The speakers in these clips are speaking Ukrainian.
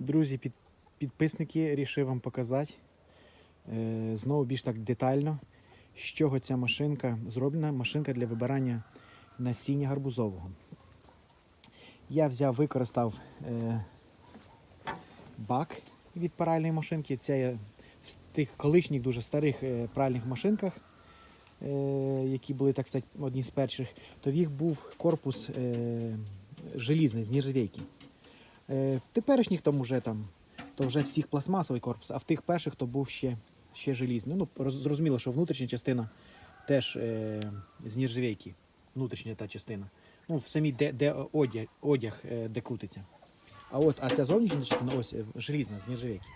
Друзі, під, підписники, рішив вам показати е, знову більш так детально, з чого ця машинка зроблена. Машинка для вибирання насіння гарбузового. Я взяв, використав е, бак від пральної машинки. Це я в тих колишніх дуже старих е, пральних машинках, е, які були, так сказати, одні з перших, то в їх був корпус е, желізний з нержавійки. Е, В теперішніх там уже там, то вже всіх пластмасовий корпус, а в тих перших то був ще, ще желізний. Ну, зрозуміло, що внутрішня частина теж е, з нержавійки, внутрішня та частина. Ну, в самій де, де одяг, одяг е, де крутиться. А от а ця зовнішня частина ось е, желізна з нержавійки.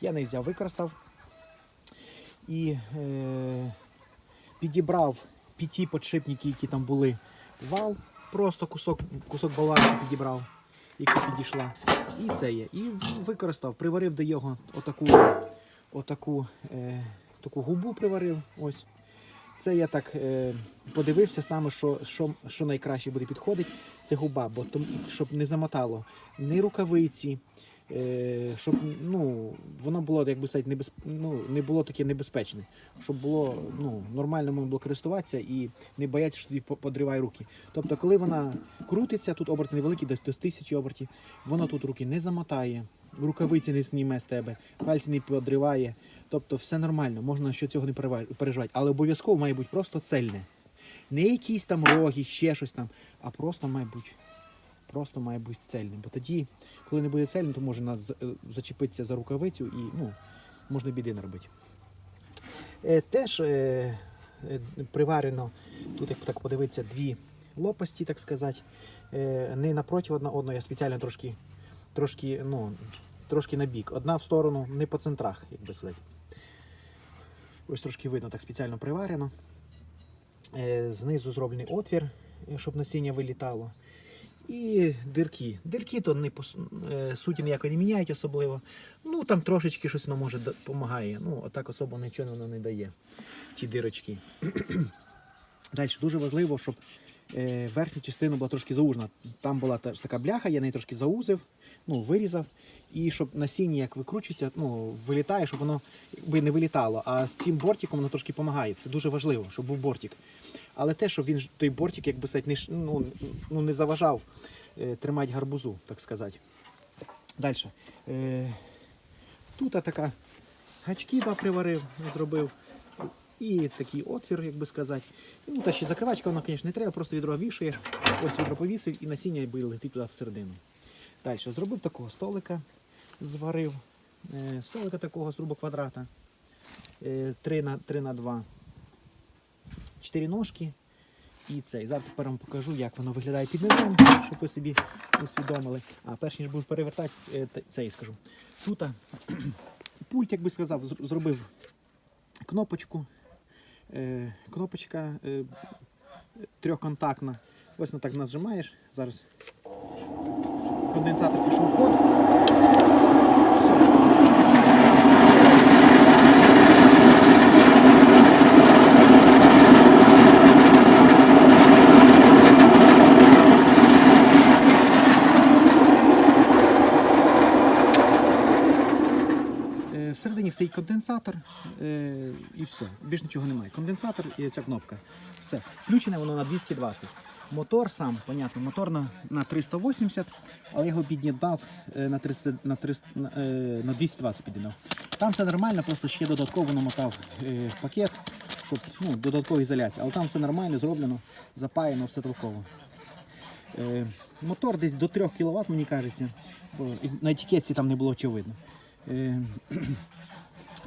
Я неї взяв, використав і е, підібрав під ті подшипники, які там були вал, просто кусок, кусок болванки підібрав, яка підійшла. І це є. І використав, приварив до його отаку, отаку е, таку губу приварив. Ось. Це я так е, подивився саме, що, що, що найкраще буде підходити. Це губа, бо щоб не замотало ні рукавиці, щоб ну, воно було, як би сказати, небез, ну, не було таке небезпечне, щоб було ну, нормально можна було користуватися і не боятися, що тобі подриває руки. Тобто, коли вона крутиться, тут оберти невеликі, десь до тисячі обертів, воно тут руки не замотає, рукавиці не зніме з тебе, пальці не подриває. Тобто все нормально, можна що цього не переживати, але обов'язково має бути просто цельне. Не якісь там роги, ще щось там, а просто має бути. Просто має бути цельним. Бо тоді, коли не буде цельним, то може нас е, зачепитися за рукавицю і ну, можна біди наробити. Е, теж е, приварено, тут як так подивитися, дві лопасті, так сказати. Не напроти одна одної, я спеціально трошки, трошки, ну, трошки на бік. Одна в сторону, не по центрах, як би сказати. Ось трошки видно, так спеціально приварено. Знизу зроблений отвір, щоб насіння вилітало. І дирки. Дирки то не пос- е, суті ніякої не міняють особливо. Ну там трошечки щось воно може допомагає. Ну, отак особо нічого воно не дає. Ті дирочки. Далі дуже важливо, щоб е, верхня частина була трошки заужена. Там була така бляха, я неї трошки заузив, ну, вирізав. І щоб насіння, як викручується, ну, вилітає, щоб воно якби не вилітало. А з цим бортиком воно трошки допомагає. Це дуже важливо, щоб був бортик. Але те, щоб він той бортик, якби не, ну, ну, не заважав е, тримати гарбузу, так сказати. Далі. Е, тут така гачки да, приварив, зробив. І такий отвір, як би сказати. Ну, та ще закривачка, вона, звісно, не треба, просто відро вішаєш. Ось відро повісив і насіння летить туди всередину. Далі зробив такого столика, зварив. Е, столика такого з грубо квадрата. 3 на, 3 на 2. Чотири ножки. І цей. Зараз тепер вам покажу, як воно виглядає під низом, щоб ви собі усвідомили. А перш ніж буду перевертати, е, т- цей скажу. Тут пульт, як би сказав, зробив кнопочку. Е, кнопочка е, трьохконтактна. Ось вона так нажимаєш. Зараз конденсатор пішов ход. Все. Е, Всередині стоїть конденсатор е, і все. Більш нічого немає. Конденсатор і ця кнопка. Все. Включене воно на 220. Мотор сам, понятно, мотор на, на 380, але його під'єднав е, на, 30, на, 300, на, е, на 220 під'єднав. Там все нормально, просто ще додатково намотав е, пакет, щоб ну, додаткова ізоляція. Але там все нормально, зроблено, запаяно, все толково. Е, мотор десь до 3 кВт, мені кажеться, бо на етикетці там не було очевидно. Е,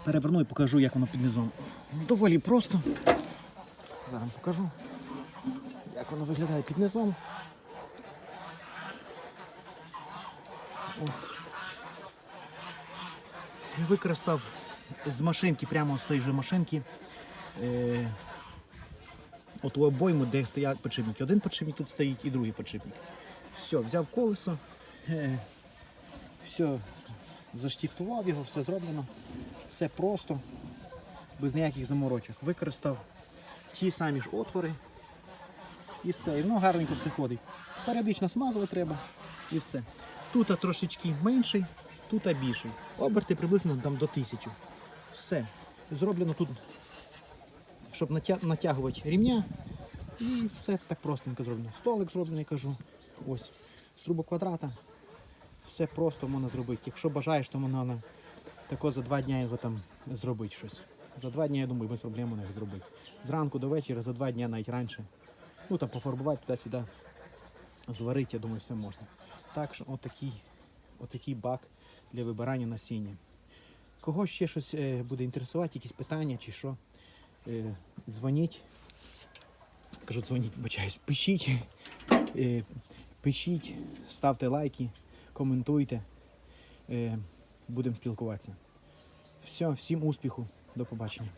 переверну і покажу, як воно під низом. Доволі просто. Зараз покажу, як воно виглядає під низом. Ось. Використав з машинки, прямо з тої же машинки. Е, оту обойму, де стоять подшипники. Один подшипник тут стоїть і другий подшипник. Все, взяв колесо, е, все, заштіфтував його, все зроблено. Все просто, без ніяких заморочок. Використав ті самі ж отвори і все. І воно гарненько все ходить. Періодично смазувати треба і все. Тут трошечки менший, тут більший. Оберти приблизно там до 1000. Все. Зроблено тут, щоб натягувати рівня. І все так простенько зроблено. Столик зроблений, кажу. Ось. З трубоквадрата. Все просто можна зробити. Якщо бажаєш, то можна тако за два дні його там зробити щось. За два дні, я думаю, без проблем їх зробити. Зранку до вечора, за два дні навіть раніше. Ну там пофарбувати туди-сюди, зварити, я думаю, все можна. Так що отакий, отакий бак для вибирання насіння. Кого ще щось е, буде інтересувати, якісь питання чи що, е, дзвоніть. Кажу, дзвоніть, вибачаюсь, пишіть, е, пишіть, ставте лайки, коментуйте. Будемо спілкуватися. Все, всім успіху, до побачення.